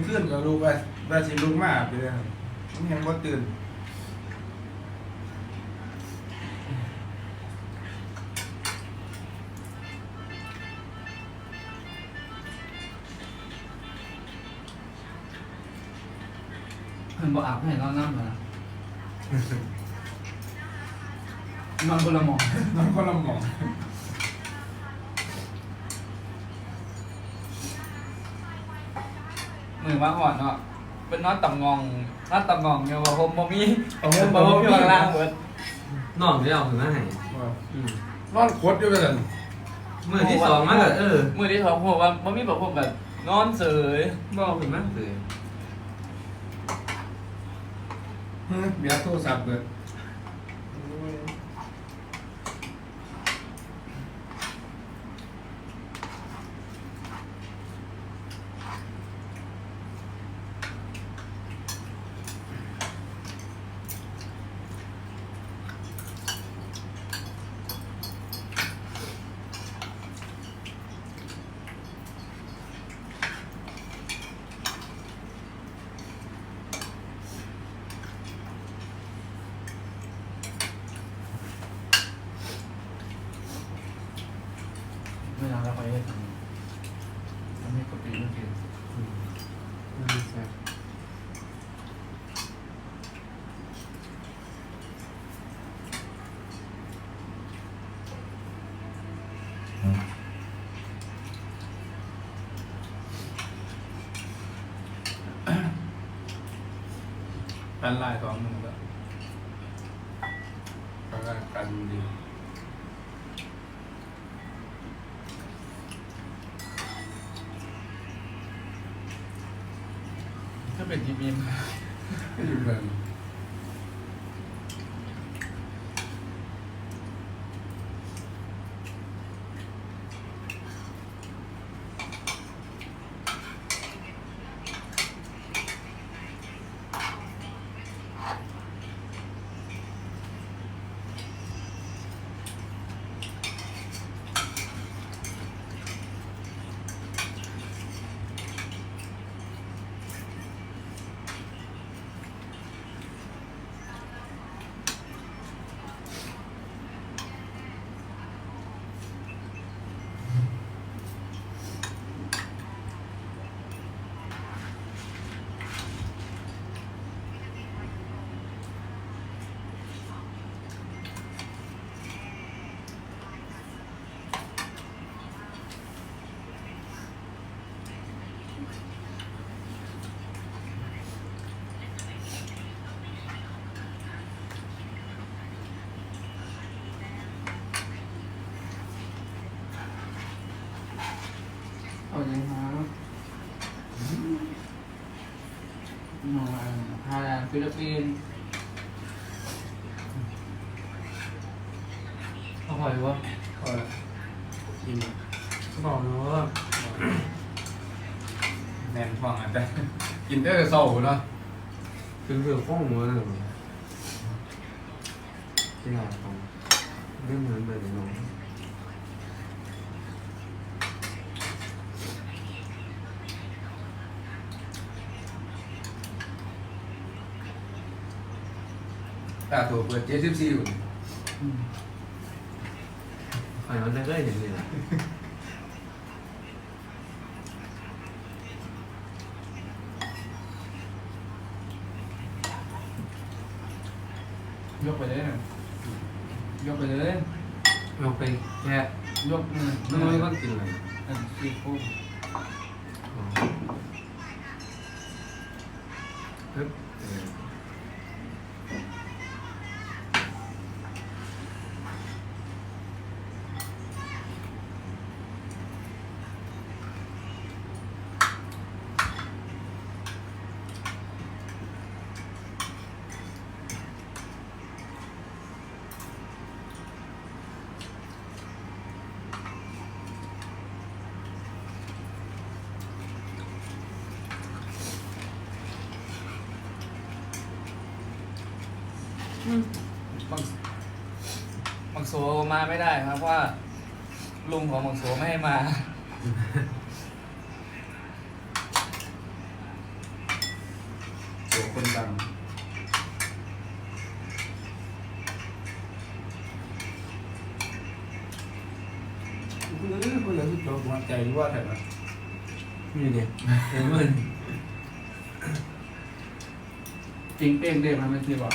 มันขึ้นกับลูกว่าว่าสิลูกมากไปเลยมันยังบ่ตื่นเพิ่นบอกอาบให้นอนน้ำมามันคนละหมองน้องก็ลำหมอง มือมาก่อนเนาะเป็นนอนต่ำงองนอนต่ำงองอยู่บ่ผมบ่มีผมบ่มีอยู่ข้างล่างเบิดน้องจะเอาถึงมาให้ว่าอืมนอนคดอยู่กันมือที่สองมาก็เออมือที่สองผมว่าบ่มีแบบผมแบบนอนเสยบอกถึงมาเลยฮึเบียร์โทรศัพท์เบิด เวลาเราไปเฮ็ดทำให้กดปีมันกิน อืมอืมใช่ กันไล่สองหนึ่งแล้วกันกันดีถ้าเป็นทีมีมอยู่เบิดเอา ฟิลิปปินส์อร่อยวะก็กินบอกเลยว่าแน่นท้องอะแต่กินได้แต่เศร้าเนาะคือเรื่องข้องมือเลยที่ไหนของเรื่องเหมือนแบบน้อง ตาตัวเปิดเจ็ดสิบสี่อยู่อืมฝ่ายมันจะได้เห็นเลยนะยกไปเลยนะยกไปเลยเราไปแค่ยกมือน้อยก็กินเลยอันสี่คู่อ๋อปึ๊บเออ มาไม่ได้ครับเพราะว่าลุงของหมอโสไม่ให้มา โสคนดังคุณเอ้ยคุณอยากที่โจมหัวใจรู้ว่าแถบนั้นนี่เด็กเห็นมันจริงเป้งเด็กมันไม่ใช่บอก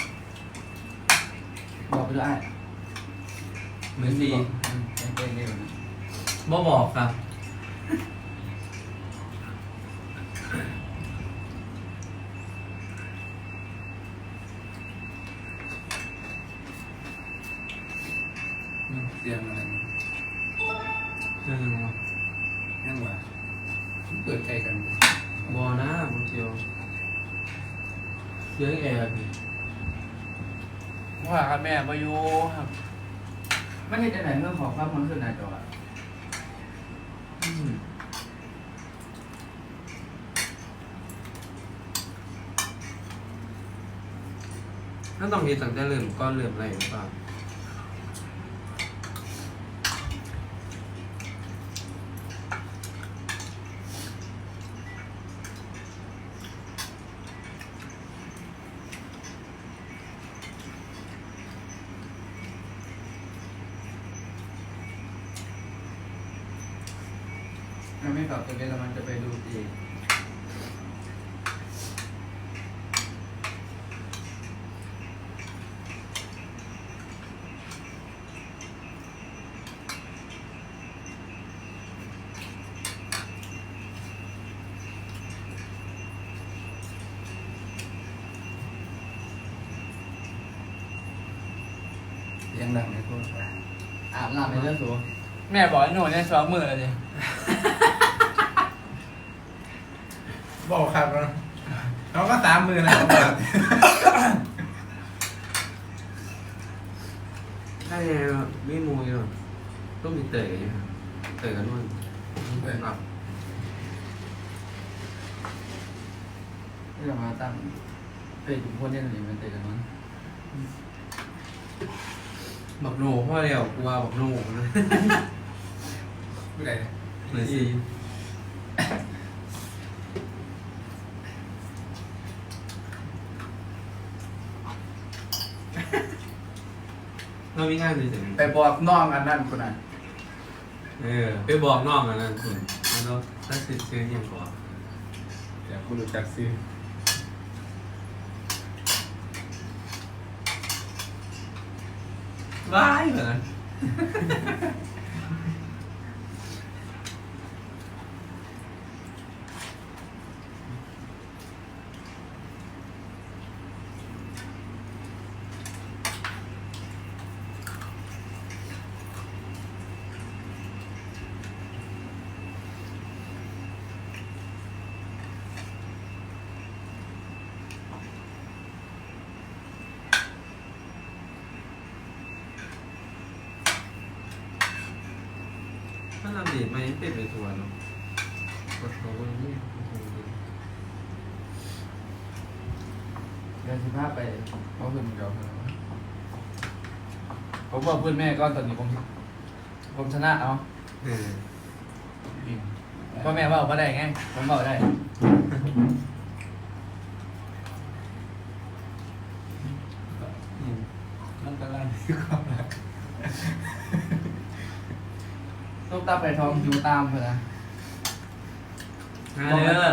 บอกไปได้ เหมือนดีจริงเป้งเด้มันบ่บอกครับ เสียงอะไรเรื่องอะไรวะยังวะเปิดใจกันบอนะบางเทียวเสียงแอร์นี่ว่าครับแม่มาอยู่ครับ ไม่ใช่จะไหนเรื่องของความมันขึ้นายจออืมถ้าต้องมีตั้งแต่เริ่มก้อนเริ่มอะไรหรือเปล่า ตอบตัวเองแล้วมันจะไปดูเองเสียงดังในโทรศัพท์อาบน้ำในเรื่องสูแม่บอกให้หนูเนี่ยสองมือเลยดิ บอกครับนะเขาก็สา มมือนะเขาบอกใช่ไงไม่มูยหรอกต้องมีเตยกันอยู่ครับเตยกันนู่นเตยครับที่เรามาตั้งเตะถุงพ่นเนี่ยหรือมันเตะกันนั้นบักโหนพ่อเดียวกลัวบักโหนนะผู้ใดเนี่ยเหมือนสิ เรามีงานดีจังไปบอกน้องอันนั้นคนนั้นเออไปบอกน้องอันนั้นคุณแล้วถ้าซื้อซื้อยังก่อนเดี๋ยวกูรู้จักซื้อว้ายเหรอถ้าเราดีดไม่เป็นไปทัวร์เนาะกดเขาว่านี่เดือนสิบห้าไปเขาขึ้นเดียวผมบอกเพื่อนแม่ก็ตอนนี้ผมผมชนะเอาเออพ่อแม่ว่าว่าได้ไงผมบอกได้อืมมันกำลังคือความรัก ลูกตาไปทองอยู่ตามเพื่อนนะงานเด้อ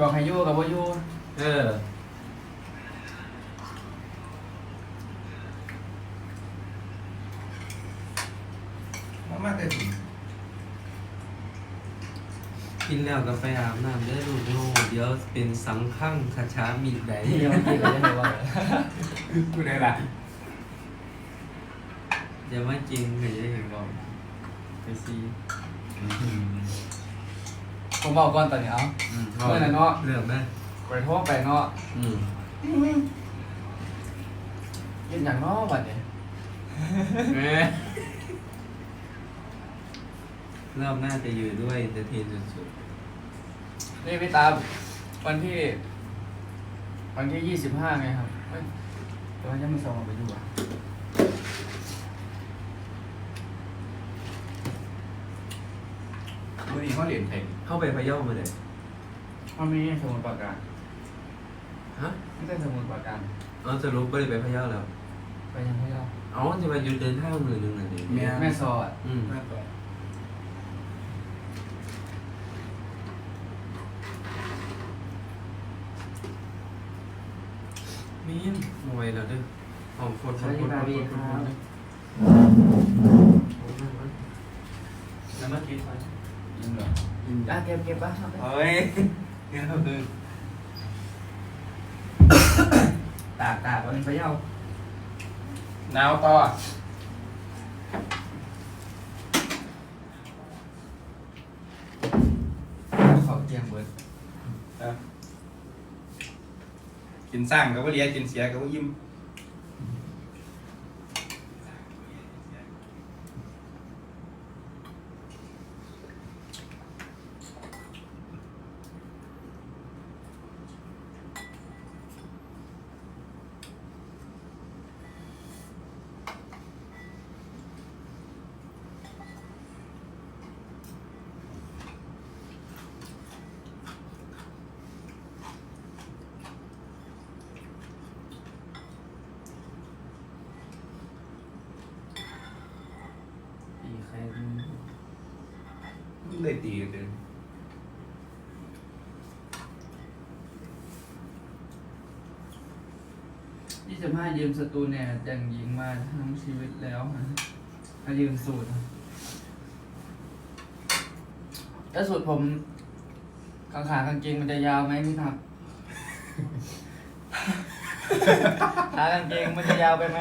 บอกให้อยู่กับว่าอยู่เออมันมาแต่ถึงกินแล้วก็ไปอาบน้ำเด้อลูกโน่เดี๋ยวเป็นสังขังคาชามีใดที่ยังไม่กินก็จะไม่ว่าผู้ใดล่ะอย่ามาจริงก็จะเห็นบอกไปซี ผมบอกก่อนตอนนี้เอาอืมเมื่อนั้นเนาะเลือกได้ไปโทษไปเนาะอืมกินอย่างเนาะบัดนี้เอ๊ะรอบหน้าจะอยู่ด้วยเตอร์เทนสุดนี่พี่ตามวันที่ วันที่ยี่สิบห้าไงครับเฮ้ยแต่ว่ายังไม่ส่งไปดูอะ นี้เาเหรียญพลงเข้าไปพะเยาเมื่อไหร่เขาไม่ใช่สมุทปรากาฮะไม่ใช่สมุทปรากาอ๋อจะรู้ไปเลยไปพะเยาแล้วไปยังพะเยาเอจะไปยืนเดินห้ามือหนึ่งหน่อยดิแม่แม่ซอดอืมแม่ซอดมีนมวยแล้วด้อหอมฝนฝนฝนฝนบาบีครับแล้วเมื่อกี้ รยิงเหรออืมอะเก็บเก็บป่ะครับเฮ้ยนี่ก็คือตากตากมันไปเอาหนาวต่อเขาเกียงเบิร์ดนะกินสร้างกับว่าเลียกินเสียกับว่ายิ้ม เลยตีกันเลยยี่สิบห้ายืมสตูเนี่ยแต่งหญิงมาทั้งชีวิตแล้วฮะมายืมสูตรแล้วสูตรผมกางขากางเกงมันจะยาวไหมพี่ทับ ขากางเกงมันจะยาวไปไหม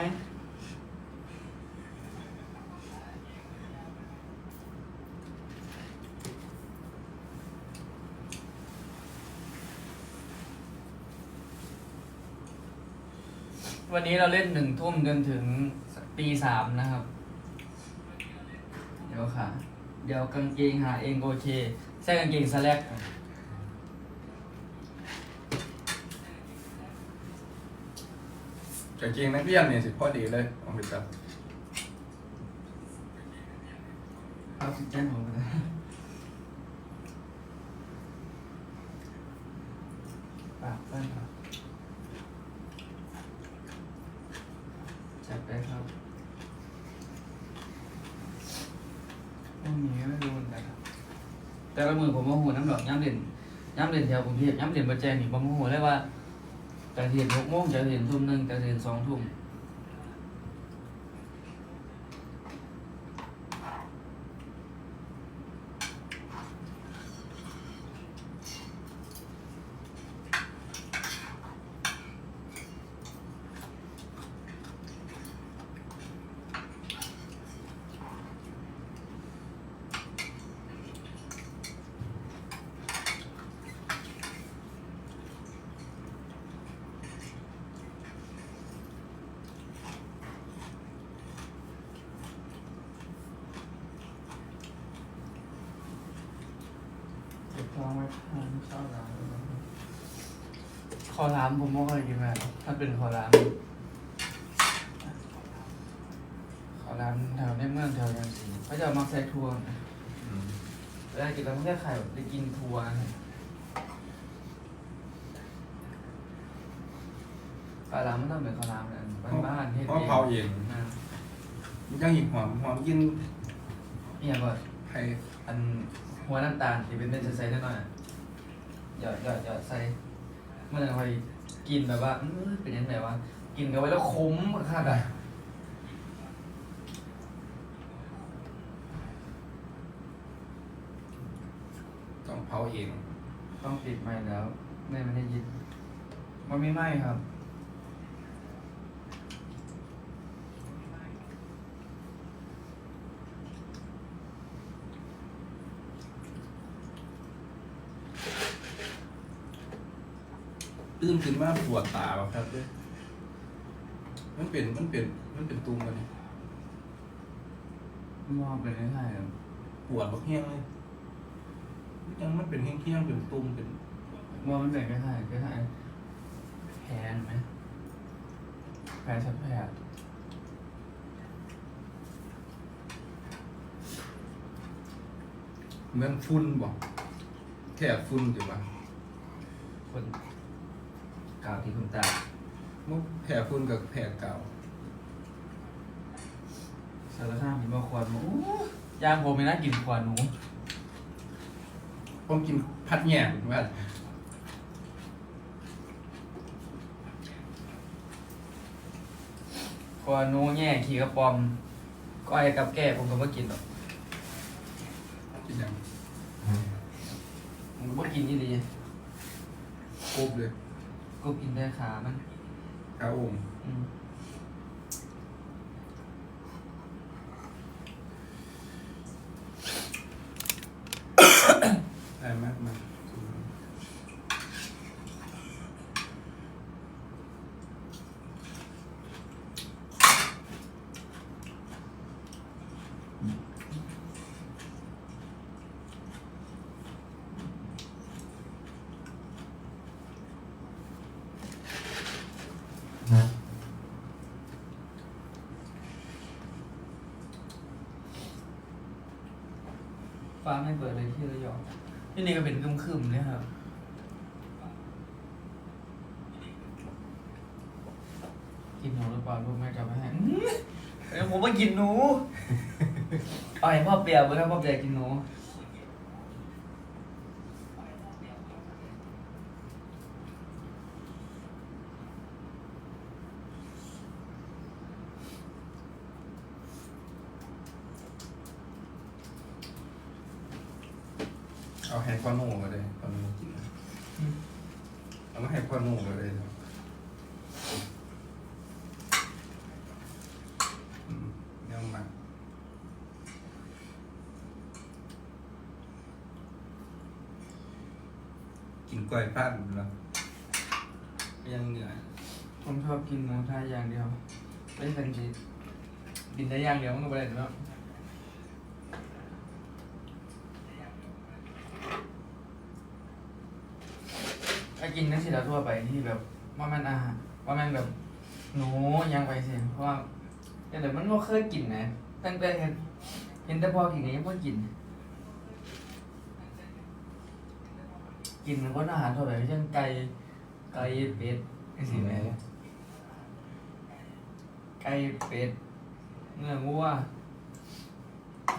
วันนี้เราเล่นหนึ่งทุ่มจนถึงตีสามนะครับ เดี๋ยวค่ะ เดี๋ยวกางเกงหาเองโอเคใส่กางเกงสแลกกางเกงนักเรียนเนี่ยสิพอดีเลยเอาไปจับออกซิเจนผมไปเลยปากเปิ้ลครับ จัดได้ครับพวกนี้ไม่รู้เหมือนกันครับแต่ละมือผมว่าหูน้ำดอกย้ำเด่นย้ำเด่นแถวกรุงเทพย้ำเด่นประแจงนี่ผมว่าหัวเลยว่าจะเห็นหกโมงจะเห็นทุ่มหนึ่งจะเห็นสองทุ่ม ข้าวหลามด้วยนะครับคอรามผมไม่ค่อยกินแบบถ้าเป็นคอรามคอรามแถวในเมืองแถวยังสีเขาจะเอามาใส่ทัวร์นะอืมเวลากินเราไม่ได้ไข่แบบได้กินทัวร์นะคอรามมันต้องเป็นคอรามนะบ้านๆเฮ็ดเพราะเผาเองนะยังหิบหอมหอมกินเนี่ยก็ไข่อันหัวน้ำตาลที่เป็นเป็นใส่ได้หน่อย หยอดหยอดหยอดใส่เมื่อไหร่คอยกินแบบว่าอื้อเป็นยังไงวะกินกันไว้แล้วขมค่ะอะต้องเผาเอง ต้องปิดไมค์แล้วไม่มันได้ยินมันไม่ไหม้ครับ ตื่นขึ้นมาปวดตาบ่ครับเด้อมันเป็นมันเป็นมันเป็นตุ่มกันนี่มอบเลยไม่ใช่ครับปวดบักเฮี้ยงเลยยังมันเป็นเฮี้ยงๆเป็นตุ่มเป็นมอบมันเป็นไม่ใช่ไม่ใช่แผลเห็นไหมแผลชัดแผลเหมือนฝุ่นบ่แค่ฝุ่นถูกป่ะคน กล่าวที่คุณตามุกแผ่ฝุ่นกับแผ่เก่าสารภาพมีบางคนบอกอู้ยางผมไม่น่ากินขวานหนูผมกินพัดแง่ว่าว่าหนูแง่ขี่กระปอมก้อยกับแก่ผมก็บ่กินหรอกกินยังผมก็บ่กินยี่ดีกรุบเลย ก็กินได้ขามันข้าวองค์อืม ได้มากมาก ฟ้าไม่เปิดเลยที่ระยองที่นี่ก็เป็นครึมๆเลยครับกินหนูหรือเปล่าลูกแม่จะไม่ให้อื้อเอ้ยผมว่ากินหนู เอาให้พ่อเปียกเว้ยครับพ่อเปียกกินหนู เอาให้พ่อโน่มาเลยพ่อโน่กินนะ เอามาให้พ่อโน่มาเลยครับอืมยังมากินกล้วยพันธุ์แล้วยังเหนื่อยผมชอบกินหมูทาอย่างเดียว ไม่ใช่เป็นชีสกินได้อย่างเดียวมันก็ไม่ได้แล้ว กินนั่นสิเราทั่วไปที่แบบว่ามันอาหารว่ามันแบบหนูยังไปสิเพราะว่าแต่เดี๋ยวมันก็เคยกินนะตั้งแต่เห็นเห็นแต่พอกินก็ยังไม่กิน กินก็อาหารทั่วไปเช่นไก่ไก่เป็ดไอ้สิ่งไหนไก่เป็ดเนื้อวัว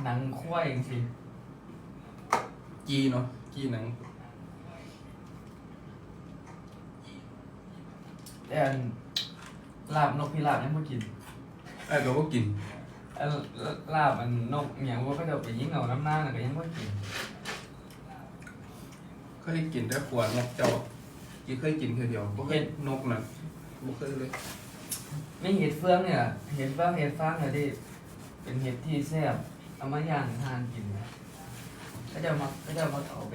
หนังควายอย่างสิจีเนาะจีหนัง แต่อันลาบนกพิราบยังไม่กินไอ้เราก็กินอันลาบอันนกอย่างวัวก็จะเอาไปยิงเอาน้ำหน้าน่ะก็ยังไม่กินเคยกินแต่ขวดนกเจ้าจีเคยกินแค่เดียวบ่เคยนกน่ะบ่เคยเลยไม่เห็ดเฟืองเนี่ยเห็ดเฟืองเห็ดฟางเนี่ยที่เป็นเห็ดที่แซ่บเอามาย่างทานกินก็จะเอามาก็จะเอามาเอาไป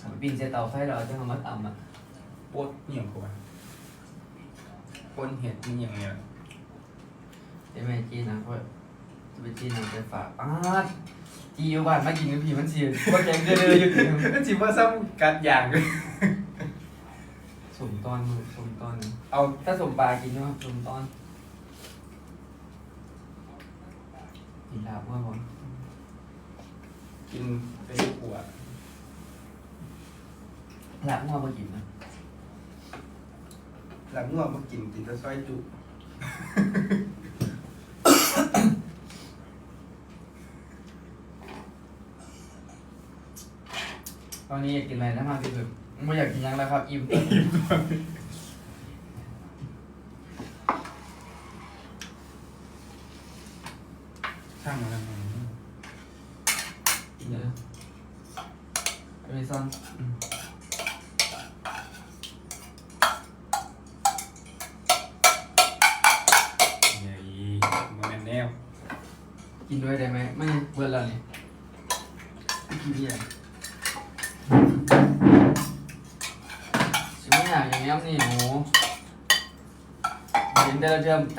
เอาไปปิ้งใส่เตาไฟแล้วเอาจะเอามาตำอะปดเหี่ยงกว่า ปนเห็ดนี่อย่างเนี้ยเดี๋ยวแม่จีนนะเพราะจะไปจีนนะไปฝากอ้าดจีอยู่บ้านมากินกับพี่มันเสียว่าแกงเดือดๆอยู่กินจิว่าซ้ำกัดอย่างเลยสมตอนมือสมตอน เอาถ้าสมปลากินใช่ไหมสมตอนกินลาบเมื่อก่อนกินไปขวดลาบเมื่อมากินนะ หลังง่วงมากินกินแต่ซอยจุ ตอนนี้อยากกินอะไรนะมากที่สุดไม่อยากกินยังแล้วครับ อิ่ม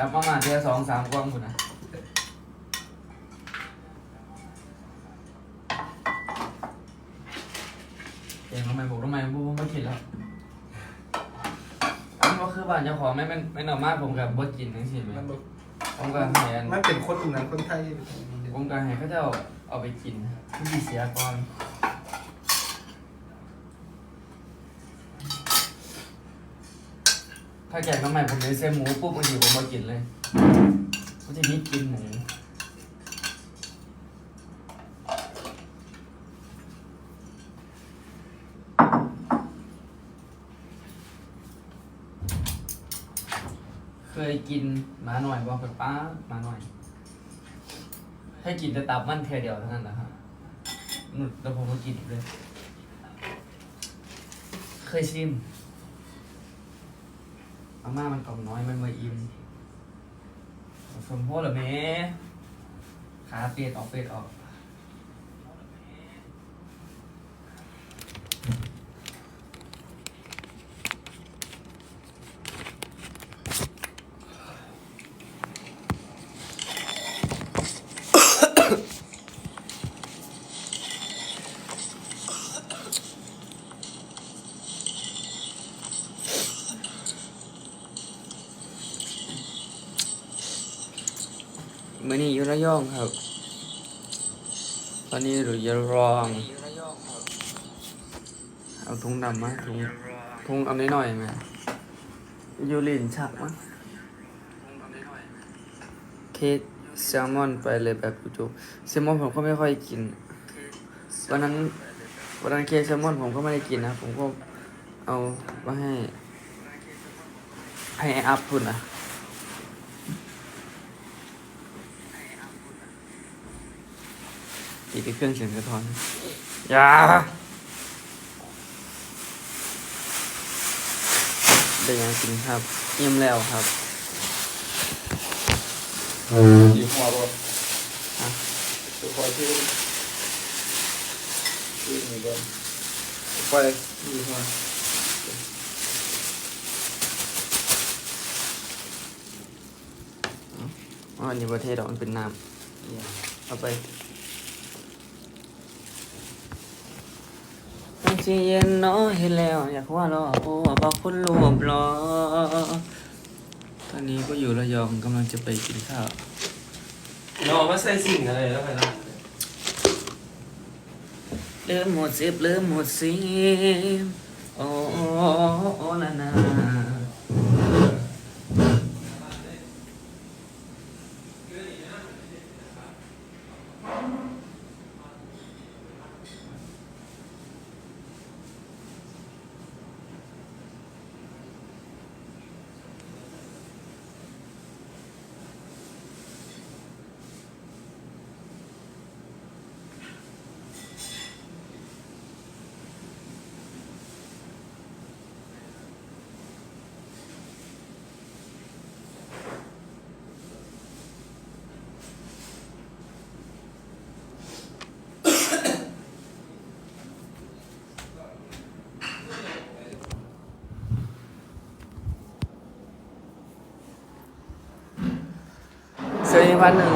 จับประมาณเดือนสองสามกล่องคุณนะเองทำไมบอกทำไมบูมไม่กินแล้วอันนี้ก็คือบ้านเจ้าของไม่ไม่ไม่นอมากผมกับบ่กินทั้งสิ้นเลยมันบ่ผมก็ให้อันมันเป็นคนนั้นคนไทยผมก็ให้เขาเจ้าเอาไปกินที่เสียก่อน ถ้าแกงน้ำใหม่ผมเลยเส้นหมูปุ๊บบางทีผมมากินเลยก็จะนี้กินหมูเคยกินหมาหน่อยบอกไปป้าหมาหน่อย ให้กินแต่ตับมันแค่เดียวเท่านั้นนะครับนู่นแล้วผมก็กินอีกเลย เคยชิม อาม่ามันกล่องน้อยมันมาอิ่มสมโพธิเหรอแม่ขาเปียดออกเปียดออก ย่องครับ ตอนนี้อยู่ยะรองเอาถุงดำมาถุงถุงเอาหน้อยๆไหมยูรินชักมั้งเค้กแซลมอนไปเลยแบบจุกๆแซลมอนผมก็ไม่ค่อยกินวันนั้นวันนั้นเค้กแซลมอนผมก็ไม่ได้กินนะ ผมก็เอามาให้ ให้อัพพุ่นะ อีกเครื่องเสียงสะท้อน อย่าได้ยังกินครับเยี่ยมแล้วครับอยู่หัวบ่ฮะตัวคอยชื่อชื่อหนึ่งก่อนไปอยู่หัวอ๋ออันนี้ประเทศดอกมันเป็นน้ำเอาไป ตั้งใจเย็นน้อเห็นแล้ว อยากว่ารอโอ้บอกคุณรวบรอ ตอนนี้ก็อยู่ระยองกำลังจะไปกินข้าวเราเอามาใส่สิ่งอะไรแล้วไปนะเริ่มหมดสิบเริ่มหมดสิบโอ้โอ้โอ้ละนา เสื้อยี่พันหนึ่ง